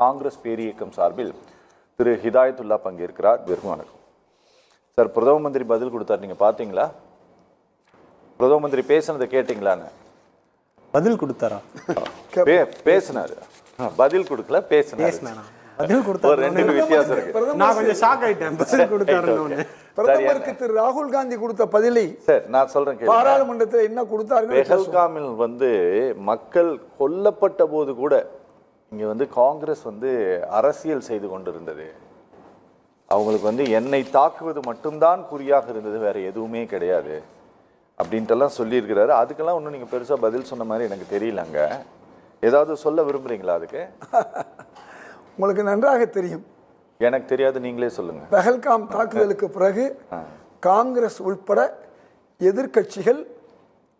காங்கிரஸ் பேரியக்கம் சார்பில் திரு ஹிதாயத்துல்லா பங்கேற்கிறார். வெறும் வணக்கம். சார் பிரதம மந்திரி பதில் கொடுத்தார். நீங்க பாத்தீங்களா பிரதம மந்திரி பேசுனதை கேட்டீங்களான்னு? பதில் கொடுத்தாரா? பேசினாரு. பதில் கொடுக்கல பேசினாரு. பதில் கொடுத்தாரு. ரெண்டு வித்தியாசம் இருக்கு. நான் கொஞ்சம் ஷாக் ஆயிட்டேன். பதில் கொடுத்தாருன்னு பிரதமருக்கு திரு ராகுல் காந்தி கொடுத்த பதிலை சார் நான் சொல்றேன். பாராளுமன்றத்தில் என்ன பெஹல்காமில் வந்து மக்கள் கொல்லப்பட்ட போது கூட இங்க வந்து காங்கிரஸ் வந்து அரசியல் செய்து கொண்டிருந்தது. அவங்களுக்கு வந்து என்னை தாக்குவது மட்டும்தான் குறியாக இருந்தது வேற எதுவுமே கிடையாது அப்படின்ட்டுலாம் சொல்லியிருக்கிறாரு. அதுக்கெல்லாம் ஒன்றும் நீங்கள் பெருசாக பதில் சொன்ன மாதிரி எனக்கு தெரியலங்க. ஏதாவது சொல்ல விரும்புறீங்களா அதுக்கு? உங்களுக்கு நன்றாக தெரியும். எனக்கு தெரியாது நீங்களே சொல்லுங்க. பெஹல்காம் தாக்குதலுக்கு பிறகு காங்கிரஸ் உள்பட எதிர்க்கட்சிகள்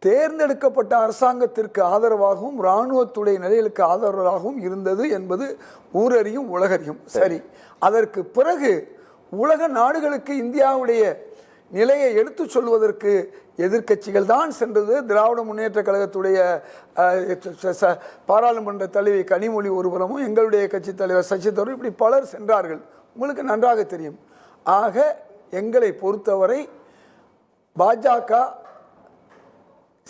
தேர்ந்தெடுக்கப்பட்ட அரசாங்கத்திற்கு ஆதரவாகவும் இராணுவத்துடைய நிலைகளுக்கு ஆதரவாகவும் இருந்தது என்பது ஊரறியும் உலகறியும். சரி. அதற்கு பிறகு உலக நாடுகளுக்கு இந்தியாவுடைய நிலையை எடுத்து சொல்வதற்கு எதிர்க்கட்சிகள் தான் சென்றது. திராவிட முன்னேற்ற கழகத்துடைய பாராளுமன்ற தலைவி கனிமொழி ஒருபுறமும் எங்களுடைய கட்சி தலைவர் சசி தரூர் இப்படி பலர் சென்றார்கள். உங்களுக்கு நன்றாக தெரியும். ஆக எங்களை பொறுத்தவரை பாஜக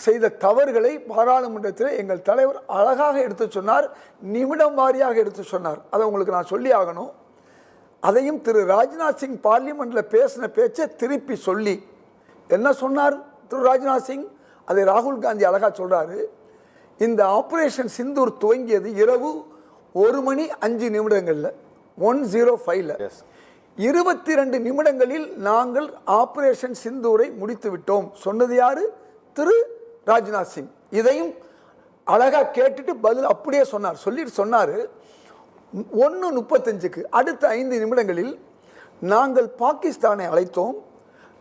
செய்த தவறுகளை பாராளுமன்றத்தில் எங்கள் தலைவர் அழகாக எடுத்து சொன்னார் நிமிடம் வாரியாக எடுத்து சொன்னார். அதை உங்களுக்கு நான் சொல்லி ஆகணும். அதையும் திரு ராஜ்நாத் சிங் பார்லிமெண்ட்ல பேசின பேச்சை திருப்பி சொல்லி என்ன சொன்னார் திரு ராஜ்நாத் சிங்? அதை ராகுல் காந்தி அழகா சொல்றாரு. இந்த ஆபரேஷன் சிந்தூர் துவங்கியது இரவு ஒரு மணி அஞ்சு நிமிடங்கள்ல ஒன் ஜீரோ ஃபைவ்ல. எஸ் இருபத்தி ரெண்டு நிமிடங்களில் நாங்கள் ஆபரேஷன் சிந்தூரை முடித்து விட்டோம் சொன்னது யாரு? திரு ராஜ்நாத் சிங். இதையும் அழகாக கேட்டுட்டு பதில் அப்படியே சொன்னார். சொல்லிட்டு சொன்னார். ஒன்று முப்பத்தஞ்சுக்கு அடுத்த ஐந்து நிமிடங்களில் நாங்கள் பாகிஸ்தானை அழைத்தோம்.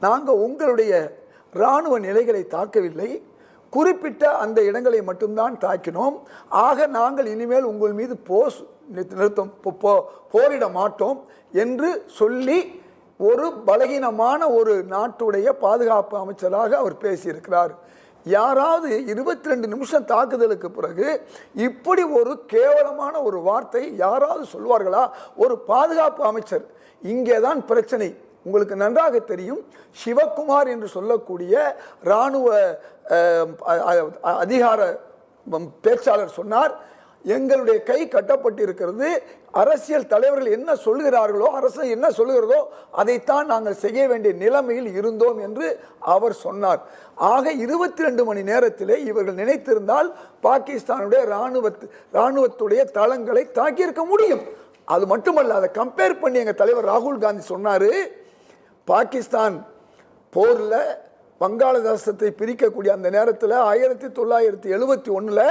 நாங்கள் உங்களுடைய இராணுவ நிலைகளை தாக்கவில்லை. குறிப்பிட்ட அந்த இடங்களை மட்டும்தான் தாக்கினோம். ஆக நாங்கள் இனிமேல் உங்கள் மீது போஸ் நிறுத்தம் போ- போரிட மாட்டோம் என்று சொல்லி ஒரு பலகீனமான ஒரு நாட்டுடைய பாதுகாப்பு அமைச்சராக அவர் பேசியிருக்கிறார். யாராவது இருபத்தி ரெண்டு நிமிஷம் தாக்குதலுக்கு பிறகு இப்படி ஒரு கேவலமான ஒரு வார்த்தை யாராவது சொல்வார்களா? ஒரு பாதுகாப்பு அமைச்சர். இங்கே தான் பிரச்சனை. உங்களுக்கு நன்றாக தெரியும் சிவகுமார் என்று சொல்லக்கூடிய இராணுவ அதிகார பேச்சாளர் சொன்னார் எங்களுடைய கை கட்டப்பட்டிருக்கிறது. அரசியல் தலைவர்கள் என்ன சொல்கிறார்களோ அரசு என்ன சொல்லுகிறதோ அதைத்தான் நாங்கள் செய்ய வேண்டிய நிலைமையில் இருந்தோம் என்று அவர் சொன்னார். ஆக இருபத்தி ரெண்டு மணி நேரத்திலே இவர்கள் நினைத்திருந்தால் பாகிஸ்தானுடைய இராணுவ இராணுவத்துடைய தளங்களை தாக்கியிருக்க முடியும். அது மட்டுமல்ல அதை கம்பேர் பண்ணி எங்கள் தலைவர் ராகுல் காந்தி சொன்னார் பாகிஸ்தான் போரில் வங்காளதேசத்தை பிரிக்கக்கூடிய அந்த நேரத்தில் ஆயிரத்தி தொள்ளாயிரத்தி எழுபத்தி ஒன்றில்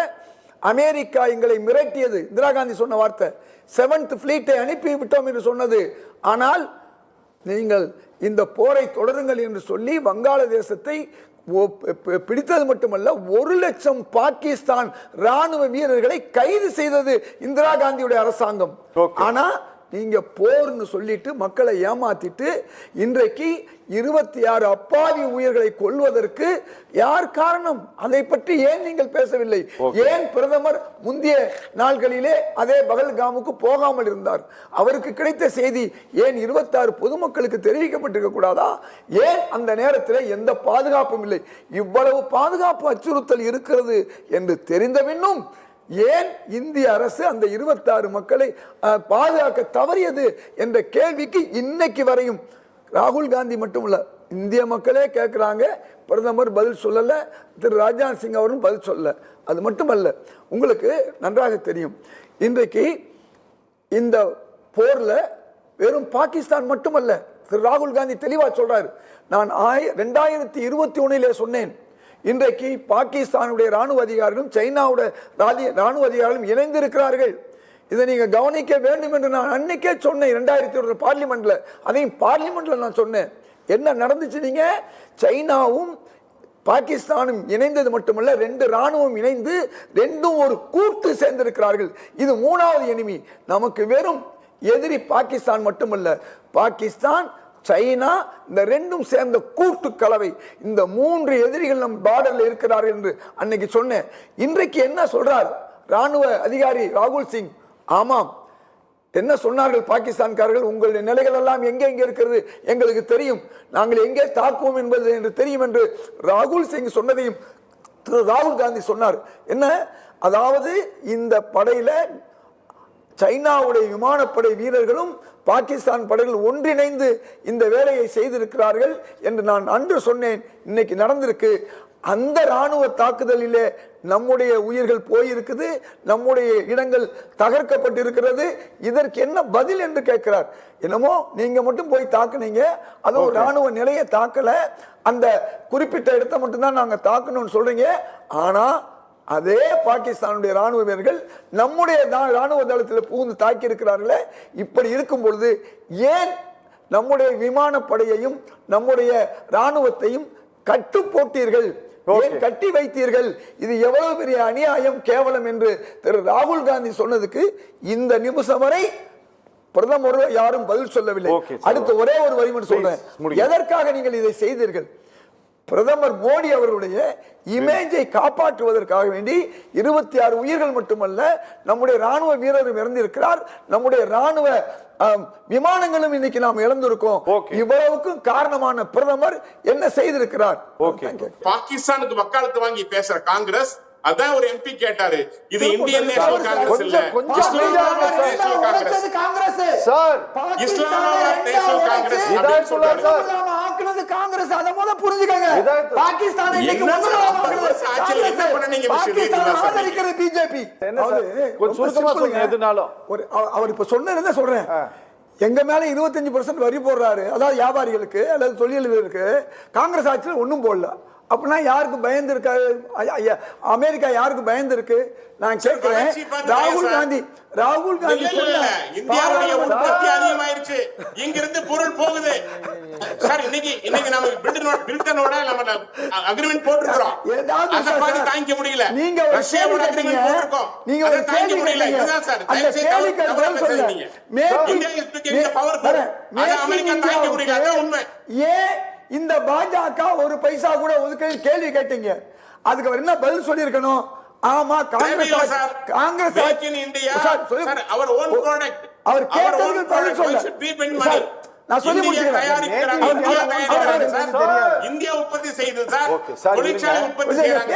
அமெரிக்கா எங்களை மிரட்டியது. இந்திரா காந்தி சொன்ன வார்த்தை செவன்த் ஃப்ளீட்டை அனுப்பி விட்டோம் என்று சொன்னது. ஆனால் நீங்கள் இந்த போரை தொடருங்கள் என்று சொல்லி வங்காளதேசத்தை பிடித்தது மட்டுமல்ல ஒரு லட்சம் பாகிஸ்தான் ராணுவ வீரர்களை கைது செய்தது இந்திரா காந்தியுடைய அரசாங்கம். Okay. ஆனா நீங்க போர்னு சொல்லிட்டு மக்களை ஏமாத்திட்டு இன்றைக்கு இருபத்தி ஆறு அப்பாவி உயிர்களை கொல்வதற்கு யார் காரணம்? அதை பற்றி ஏன் நீங்கள் பேசவில்லை? ஏன் பிரதமர் முந்தைய நாள்களிலே அதே பகல்காமுக்கு போகாமல் இருந்தார்? அவருக்கு கிடைத்த செய்தி ஏன் இருபத்தாறு பொதுமக்களுக்கு தெரிவிக்கப்பட்டிருக்க கூடாதா? ஏன் அந்த நேரத்தில் எந்த பாதுகாப்பும் இல்லை? இவ்வளவு பாதுகாப்பு அச்சுறுத்தல் இருக்கிறது என்று தெரிந்த பின்னும் ஏன் இந்திய அரசு அந்த இருபத்தாறு மக்களை பாதுகாக்க தவறியது என்ற கேள்விக்கு இன்னைக்கு வரையும்? ராகுல் காந்தி மட்டுமல்ல இந்திய மக்களே கேட்குறாங்க பிரதமர் பதில் சொல்லலை திரு ராஜ்நாத் சிங் அவரும் பதில் சொல்லல. அது மட்டுமல்ல உங்களுக்கு நன்றாக தெரியும் இன்றைக்கு இந்த போரில் வெறும் பாகிஸ்தான் மட்டுமல்ல திரு ராகுல் காந்தி தெளிவாக சொல்கிறார் நான் ஆய ரெண்டாயிரத்தி இருபத்தி ஒன்றிலே சொன்னேன் இன்றைக்கு பாகிஸ்தானுடைய ராணுவ அதிகாரிகளும் சைனாவுடைய ராதி- ராணுவ அதிகாரிகளும் இணைந்திருக்கிறார்கள். இதை நீங்கள் கவனிக்க வேண்டும் என்று நான் அன்னைக்கே சொன்னேன் ரெண்டாயிரத்தி ஒரு பார்லிமெண்ட்டில் அதையும் பார்லிமெண்ட்டில் நான் சொன்னேன். என்ன நடந்துச்சு நீங்கள் சைனாவும் பாகிஸ்தானும் இணைந்தது மட்டுமல்ல ரெண்டு ராணுவம் இணைந்து ரெண்டும் ஒரு கூட்டு சேர்ந்திருக்கிறார்கள். இது மூணாவது எனிமி நமக்கு வெறும் எதிரி பாகிஸ்தான் மட்டுமல்ல பாகிஸ்தான் சைனா இந்த ரெண்டும் சேர்ந்த கூட்டு கலவை இந்த மூன்று எதிரிகள் நம் பார்டரில் இருக்கிறார்கள் என்று அன்னைக்கு சொன்னேன். இன்றைக்கு என்ன சொல்றார்? ராணுவ அதிகாரி ராகுல் சிங் ஆமாம். என்ன சொன்னார்கள் பாகிஸ்தான்காரர்கள்? உங்களுடைய நிலைகள் எல்லாம் எங்கே எங்கே இருக்கிறது? எங்களுக்கு தெரியும். நாங்கள் எங்கே தாக்குவோம் என்பது என்று தெரியும் என்று ராகுல் சிங் சொன்னதையும் திரு ராகுல் காந்தி சொன்னார். என்ன? அதாவது இந்த படையில சைனாவுடைய விமானப்படை வீரர்களும் பாகிஸ்தான் படைகள் ஒன்றிணைந்து இந்த வேலையை செய்திருக்கிறார்கள் என்று நான் அன்று சொன்னேன். இன்னைக்கு நடந்திருக்கு. அந்த ராணுவ தாக்குதலிலே நம்முடைய உயிர்கள் போயிருக்குது நம்முடைய இடங்கள் தகர்க்கப்பட்டிருக்கிறது. இதற்கு என்ன பதில் என்று கேட்கிறார். என்னமோ நீங்க மட்டும் போய் தாக்குனீங்க அது ஒரு ராணுவ நிலையை தாக்கல. அந்த குறிப்பிட்ட இடத்தை மட்டும்தான் நாங்க தாக்கணும்னு சொல்றீங்க. ஆனா அதே பாகிஸ்தானுடைய ராணுவ வீரர்கள் நம்முடைய ராணுவ தளத்தில் புகுந்து தாக்கி இருக்கிறார்களே இப்படி இருக்கும் பொழுது ஏன் நம்முடைய விமானப்படையையும் நம்முடைய ராணுவத்தையும் கட்டு போட்டீர்கள் ஏன் கட்டி வைத்தீர்கள்? இது எவ்வளவு பெரிய அநியாயம் கேவலம் என்று திரு ராகுல் காந்தி சொன்னதுக்கு இந்த நிமிஷம் வரை பிரதமர் யாரும் பதில் சொல்லவில்லை. அடுத்து ஒரே ஒரு வரி மட்டும் சொல்றேன். எதற்காக நீங்கள் இதை செய்தீர்கள்? பிரதமர் மோடி அவர்களுடைய இமேஜை காப்பாற்றுவதற்காக வேண்டி இருபத்தி ஆறு உயிர்கள் மட்டுமல்ல நம்முடைய ராணுவ வீரரும் இறந்திருக்கிறார். நம்முடைய ராணுவ விமானங்களும் இன்னைக்கு நாம் இழந்திருக்கோம். இவ்வளவுக்கும் காரணமான பிரதமர் என்ன செய்திருக்கிறார். பாகிஸ்தானுக்கு வக்காலத்து வாங்கி பேசுற காங்கிரஸ் அதான் ஒரு எம்பி கேட்டாரு. இது இந்தியன். நேஷனல் காங்கிரஸ் இல்ல. National Congress Congress sir. Islamabad National Congress அப்படின்னு சொல்றாரு சார். ஆக்குனது காங்கிரஸ் அத முத புரிஞ்சுக்கங்க. பாகிஸ்தான் இன்னைக்கு பாகிஸ்தான்? ஆதரிக்கிறது பிஜேபி எதுனாலும். அவர் இப்ப சொன்னதை சொல்றேன். எங்க மேல 25% வரி போடுறாரு. அதாவது வியாபாரிகளுக்கு அல்லது தொழிலாளர்களுக்கு காங்கிரஸ் ஆட்சியில் ஒண்ணும் போடல. அப்படின்னா யாருக்கு பயந்து ஐயா, அமெரிக்கா யாருக்கு பயந்து இருக்கு நான் கேட்கிறேன். ராகுல். காந்தி ராகுல் காந்தி இந்தியாவுடைய உற்பத்தி அதிகமாயிருச்சு. இங்க இருந்து பொருள் போகுது. சார் இன்னைக்கு இன்னைக்கு நம்ம பில்டனோட பில்டனோட நம்ம அக்ரிமெண்ட் போட்டுக்கிறோம்? தாங்கிக்க முடியல. நீங்க ஒரு ரஷ்யாவோட அக்ரிமெண்ட். போட்டிருக்கோம். நீங்க ஒரு தாங்கிக்க முடியல. இதுதான் சார். அந்த கேள்விக்கு பதில் சொல்லுங்க. இந்தியா அமெரிக்கா தாங்கிக்க முடியல. அதான் உண்மை. ஏன் இந்த பாஜக ஒரு பைசா கூட ஒதுக்க கேள்வி கேட்டீங்க அதுக்கு அவர் என்ன பதில் சொல்லியிருக்கணும் ஆமா காங்கிரஸ். காங்கிரஸ். அவர் Our கேட்டதுக்கு பதில். சொல்ல. நான் சொல்லி. அவர்- இந்தியா அவர்- தயாரிக்கிறாங்க அவர்- சார். அவர்- இந்தியா உற்பத்தி செய்தது சார் தொழிற்சாலை. உற்பத்தி செய்யறாங்க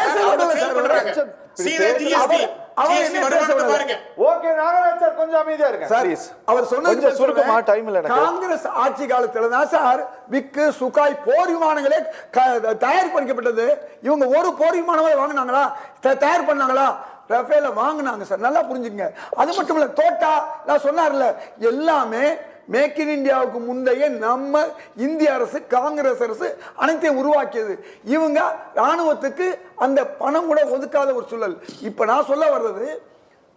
அவர்- என்ன பேச பாருங்க. ஓகே நாகராஜ் சார் கொஞ்சம் அமைதியா இருங்க. சார் அவர் சொன்னது கொஞ்சம் சுருக்கமா டைம் இல்ல எனக்கு. காங்கிரஸ் ஆட்சி காலத்துல தான் சார் விக்கு சுகாய் போர் விமானங்களே க- தயார் பண்ணிக்கப்பட்டது. இவங்க ஒரு போர் விமானமே வாங்கினாங்களா? தயார் பண்ணாங்களா? ரஃபேல வாங்கினாங்க சார். நல்லா புரிஞ்சுக்கங்க. அது மட்டும் இல்ல தோட்டா நான் சொன்னார்ல எல்லாமே மேக் இன் இந்தியாவுக்கு முந்தைய நம்ம இந்திய அரசு காங்கிரஸ் அரசு அனைத்தையும் உருவாக்கியது. இவங்க ராணுவத்துக்கு அந்த பணம் கூட ஒதுக்காத ஒரு சூழல். இப்போ நான் சொல்ல வர்றது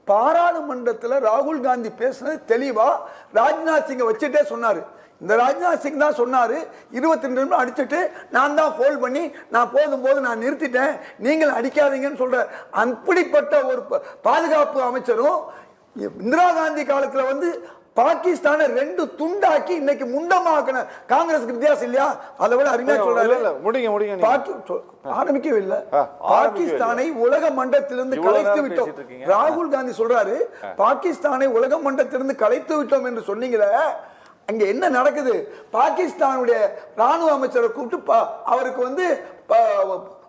பாராளுமன்றத்தில் ராகுல் காந்தி பேசுனது தெளிவாக ராஜ்நாத் சிங்கை வச்சுட்டே சொன்னார். இந்த ராஜ்நாத் சிங் தான் சொன்னார் இருபத்தி ரெண்டு நிமிடம் அடிச்சுட்டு நான் தான் ஃபோல் பண்ணி நான் போதும் போது நான் நிறுத்திட்டேன் நீங்கள் அடிக்காதீங்கன்னு சொல்கிற அப்படிப்பட்ட ஒரு பாதுகாப்பு அமைச்சரும் இந்திரா காந்தி காலத்தில் வந்து பாகிஸ்தானை ரெண்டு துண்டாக்கி இன்னைக்கு முண்டமாக்கின காங்கிரஸுக்கு வித்தியாசம் இல்லையா? அதை விட அருமையா சொல்றாரு. முடிங்க, ஆரம்பிக்கவே இல்லை. பாகிஸ்தானை உலக மண்டலத்திலிருந்து இவ்வளவு கலைத்து விட்டோம். ராகுல் காந்தி சொல்றாரு பாகிஸ்தானை உலக மண்டலத்திலிருந்து கலைத்து விட்டோம் என்று சொன்னீங்களே அங்க என்ன நடக்குது? பாகிஸ்தானுடைய ராணுவ அமைச்சரை கூப்பிட்டு அவருக்கு வந்து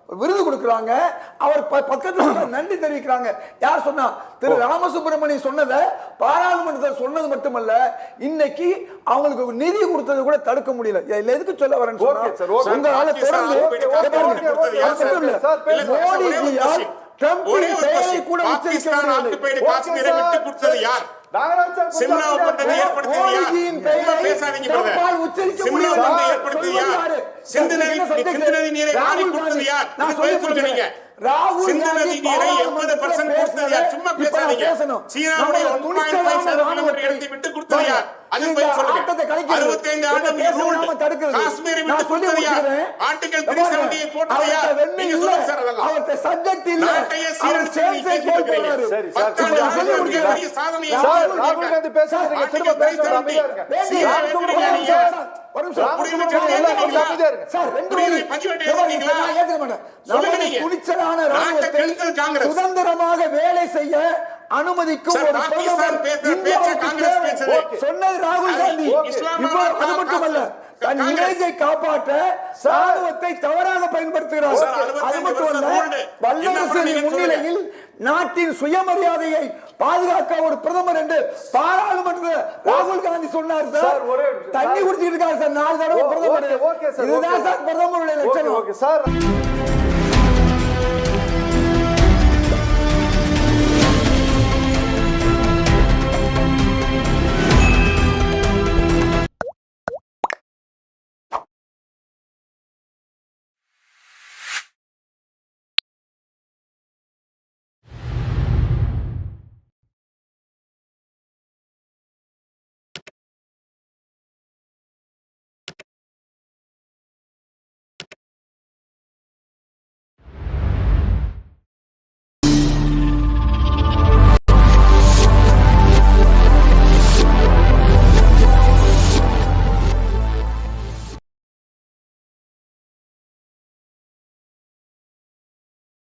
விருது கொடுக்கறாங்க. அவர் பக்கத்துல நன்றி தெரிவிக்கிறாங்க. யார் சொன்னா? திரு ராமசுப்பிரமணியம் சொன்னதை பாராளுமன்றத்தில் சொன்னது மட்டுமல்ல இன்னைக்கு அவங்களுக்கு நிதி கொடுத்தது கூட தடுக்க முடியல. இதுல எதுக்கு சொல்ல okay. உங்களால தொடர்ந்து ஒரே ஒரு பெயரை. கூட உச்சரிக்க சிம்லா ஒப்பந்தத்தை. ஏற்படுத்தியது யார்? சிந்து நதி நீரை ராகுல் கொடுத்தது. யார்? ராகுல் சிந்து காந்தி எண்பது பர்சன்ட் கொடுத்தது சும்மா பேசாதீங்க. சீனாவுடைய ஒன் பாயிண்ட் ஃபைவ் எடுத்து விட்டு கொடுத்தது யார் அது சொல்லுங்க ஆண்டு ரூல். காஷ்மீரை விட்டு கொடுத்தது யார். ஆர்டிகல் த்ரீ செவன்டி போட்டது யார் நீங்க. சொல்லுங்க சார் அதெல்லாம் அவர்ட்ட subject இல்ல. நாட்டையே சீரழிச்சு. சரி, சார், சாதனையை ராகுல் காந்தி திரும்ப பேசுறது ஒரு நிமிஷம். துணிச்சலான ராணுவத்தை. சுதந்திரமாக வேலை செய்ய அனுமதிக்கும் ஒரு. சொன்னது ராகுல் காந்தி. அது மட்டுமல்ல தன். இமேஜை காப்பாற்ற ராணுவத்தை தவறாக பயன்படுத்துகிறார். அது மட்டுமல்ல வல்லரசு முன்னிலையில் நாட்டின் சுயமரியாதையை பாதுகாக்க ஒரு பிரதமர் என்று பாராளுமன்ற ராகுல் காந்தி சொன்னார் சார். தண்ணி. குடிச்சிட்டு இருக்காரு சார் நாலு தடவை பிரதமர் இதுதான். சார் பிரதமருடைய லட்சணம் ஓகே சார்